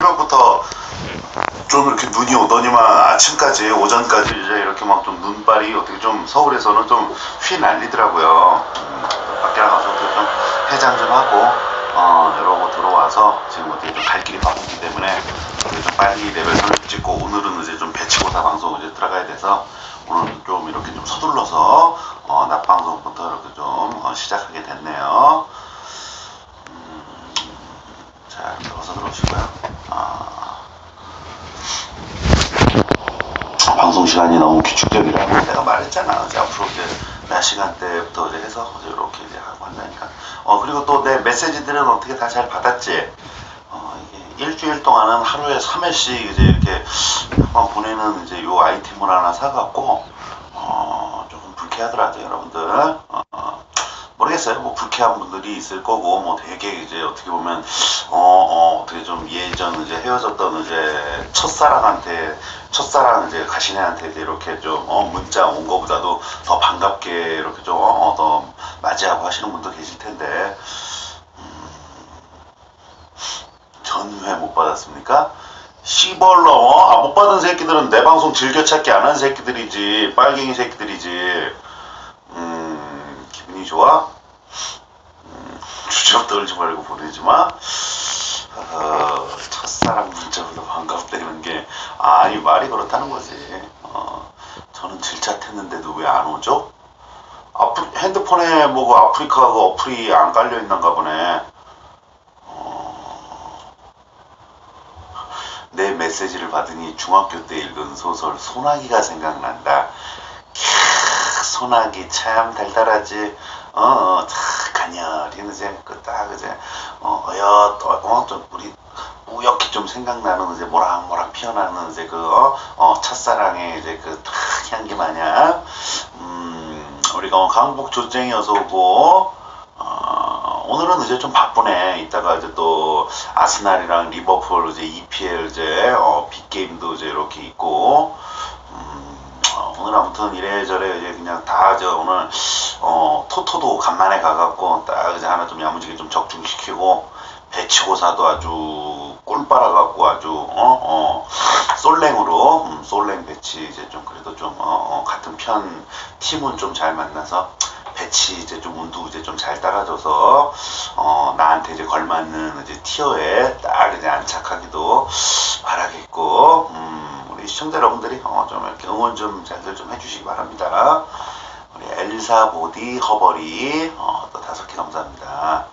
새벽부터 좀 이렇게 눈이 오더니만 아침까지 오전까지 이제 이렇게 막 좀 눈발이 어떻게 좀 서울에서는 좀 휘 날리더라고요. 음, 밖에 나가서 좀 해장 좀 하고 어, 이러고 들어와서 지금 어떻게 좀 갈 길이 바쁘기 때문에 좀 빨리 레벨 30 찍고 오늘은 이제 좀 배치고사 방송 이제 들어가야 돼서 오늘은 좀 이렇게 좀 서둘러서 어, 낮 방송부터 이렇게 좀 어, 시작하게 됐네요. 자, 이렇게 어서 들어오시고요. 아, 방송 시간이 너무 규칙적이라고 내가 말했잖아. 이제 앞으로 이제 몇 시간대부터 이제 해서 이렇게 이제 하고 한다니까. 어, 그리고 또 내 메시지들은 어떻게 다 잘 받았지? 어, 이게 일주일 동안은 하루에 3회씩 이제 이렇게 한번 보내는 이제 요 아이템을 하나 사갖고, 어, 조금 불쾌하더라고요, 여러분들. 어, 어. 모르겠어요. 뭐 불쾌한 분들이 있을 거고 뭐 되게 이제 어떻게 보면 어, 어 어떻게 좀 예전 이제 헤어졌던 이제 첫사랑한테 첫사랑 이제 가신애한테 이제 이렇게 좀 어, 문자 온 거보다도 더 반갑게 이렇게 좀 어, 더 맞이하고 하시는 분도 계실 텐데 음, 전회 못 받았습니까? 시벌러 어? 아, 못 받은 새끼들은 내 방송 즐겨찾기 안 한 새끼들이지 빨갱이 새끼들이지 음, 기분이 좋아? 음, 주접 떨지 말고 보내지 마. 어, 첫사랑 문자보다 반갑다는 게, 아니, 말이 그렇다는 거지. 어, 저는 질차했는데도 왜 안 오죠? 아프, 핸드폰에 뭐고 아프리카 그 어플이 안 깔려 있는가 보네. 어, 내 메시지를 받으니 중학교 때 읽은 소설 소나기가 생각난다. 캬, 소나기 참 달달하지. 어, 어, 참 가녀린 이제 그딱 이제 어, 어엿 어, 어, 좀 우리 우연히 좀 생각나는 이제 모락모락 피어나는 이제 그 어, 어, 첫사랑의 이제 그 탁 향기 마냥. 음, 우리가 어, 강북 조쟁이 어서 오고 어, 오늘은 이제 좀 바쁘네. 이따가 이제 또 아스날이랑 리버풀 이제 EPL 이제 어, 빅게임도 이제 이렇게 있고 음, 어, 아무튼 이래저래 이제 그냥 다 저 오늘 어, 토토도 간만에 가갖고 딱 이제 하나 좀 야무지게 좀 적중시키고 배치고사도 아주 꿀 빨아갖고 아주 어, 어, 솔랭으로 음, 솔랭 배치 이제 좀 그래도 좀 어, 어, 같은 편 팀은 좀 잘 만나서 배치 이제 좀 운도 이제 좀 잘 따라줘서 어 나한테 이제 걸맞는 이제 티어에 딱 이제 안착하기도 바라겠고 음 우리 시청자 여러분들이 어 좀 이렇게 응원 좀 잘들 좀 해주시기 바랍니다. 우리 엘사 보디 허버리 어 또 다섯 개 감사합니다.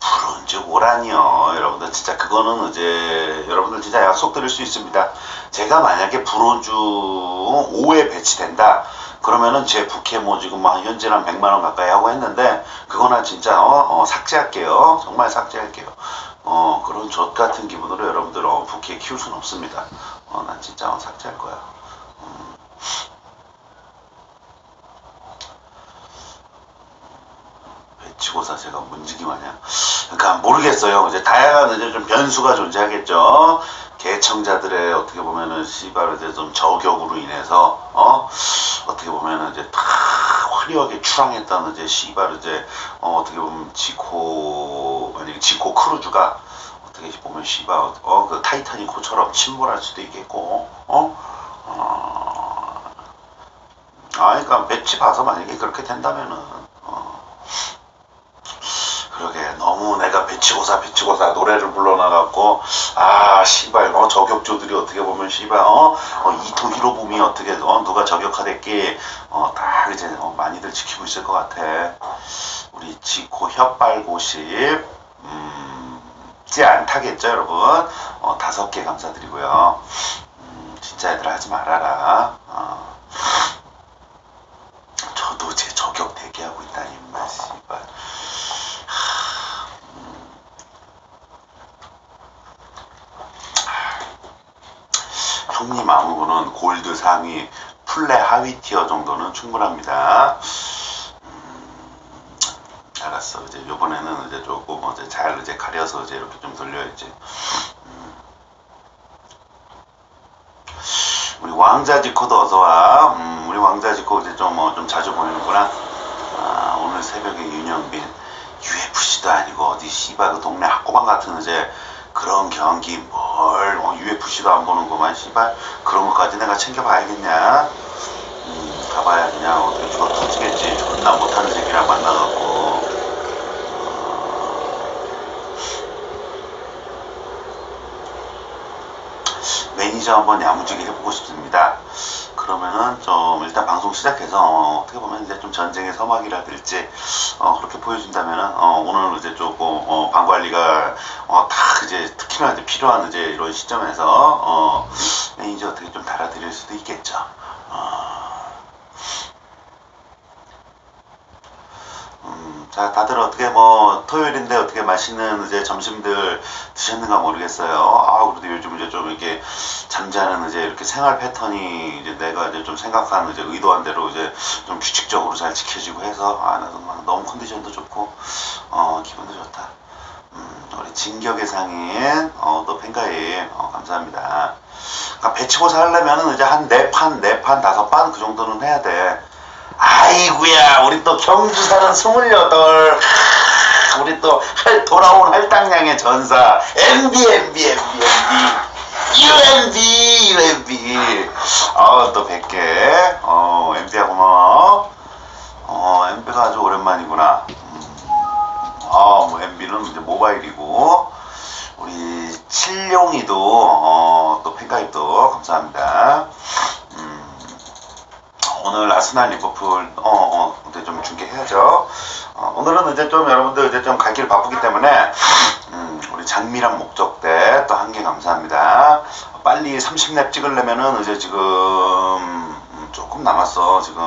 불은즉 오라니요. 여러분들 진짜 그거는 이제 여러분들 진짜 약속 드릴 수 있습니다. 제가 만약에 불호주 5에 배치된다. 그러면은 제 부캐 뭐 지금 막 현재 한 100만원 가까이 하고 했는데 그거나 진짜 어, 어, 삭제할게요. 정말 삭제할게요 어 그런 젖 같은 기분으로 여러분들 어, 부캐 키울 순 없습니다 어 난 진짜 어, 삭제할 거야 음. 배치고사 제가 문지기 마냥 그러니까 모르겠어요. 이제 다양한 이제 좀 변수가 존재하겠죠. 개청자들의 어떻게 보면은 씨발 이제 좀 저격으로 인해서 어 어떻게 보면은 이제 다 화려하게 출항했던 이제 씨발 이제 어 어떻게 보면 지코 지코 크루즈가 어떻게 보면 씨발 어그 타이타닉 호처럼 침몰할 수도 있겠고 어? 어. 아, 그러니까 배치 봐서 만약에 그렇게 된다면은 어, 그러게 너무 내가 배치고사 배치고사 노래를 불러놔갖고 아 씨발 어 저격조들이 어떻게 보면 씨발 어, 어 이토 히로부미 어떻게 어 누가 저격하댔기 어다 이제 어, 많이들 지키고 있을 것 같아. 우리 지코 혓발고십 음 지 않다겠죠 여러분? 어 다섯 개 감사드리고요. 음 진짜 얘들아 하지 말아라. 어. 저도 제 저격 대기하고 있다니 임마 씨발. 형님 아무거는 골드 상위 플레 하위 티어 정도는 충분합니다. 음, 알았어. 이제 요번에는 이제 조금 이제 잘 이제 가려서 이제 이렇게 좀 돌려야지. 음. 우리 왕자지코도 어서와. 음, 우리 왕자지코 이제 좀, 어, 좀 자주 보이는구나. 아, 오늘 새벽에 윤영빈. UFC도 아니고 어디 씨발 그 동네 학고방 같은 이제 그런 경기 뭘 어, UFC도 안 보는구만 씨발 그런 것까지 내가 챙겨봐야겠냐 음, 가봐야 그냥 어떻게 죽어 터지겠지 존나 못하는 새끼랑 만나갖고 매니저 한번 야무지게 해보고 싶습니다. 그러면은 좀 일단 방송 시작해서 어, 떻게 보면 이제 좀 전쟁의 서막이라든지 어, 그렇게 보여준다면은 어, 오늘 이제 조금 어, 방 관리가 어, 다 이제 특히나 이제 필요한 이제 이런 시점에서 어, 매니저 어떻게 좀 달아드릴 수도 있겠죠. 어, 음, 자, 다들 어떻게 뭐 토요일인데 어떻게 맛있는 이제 점심들 드셨는가 모르겠어요. 아, 그래도 요즘 이제 좀 이렇게 잠자는 이제 이렇게 생활 패턴이 이제 내가 이제 좀 생각한 이제 의도한 대로 이제 좀 규칙적으로 잘 지켜지고 해서 아, 나도 막 너무 컨디션도 좋고 어, 기분도 좋다. 음, 우리 진격의 상인 어, 또 팬가입 어, 감사합니다. 그러니까 배치고사 하려면은 이제 한 네 판, 네 판, 다섯 판 그 정도는 해야 돼. 아이구야 우리 또 경주 사는 스물여덟. 하, 우리 또 할- 돌아온 할당량의 전사. MB MB MB MB UMB UMB 어또 100개 어 MB야 고마워. 어 MB가 아주 오랜만이구나. 음, 아뭐 MB는 이제 모바일이고. 우리 칠룡이도 어또 팬가입도 감사합니다. 음 오늘 아스날 리버풀 어, 어, 이제 좀 중계해야죠. 어, 오늘은 이제 좀 여러분들 이제 좀 갈 길 바쁘기 때문에 음, 우리 장미랑 목적대 또 한 개 감사합니다. 빨리 30렙 찍으려면은 이제 지금 음, 조금 남았어 지금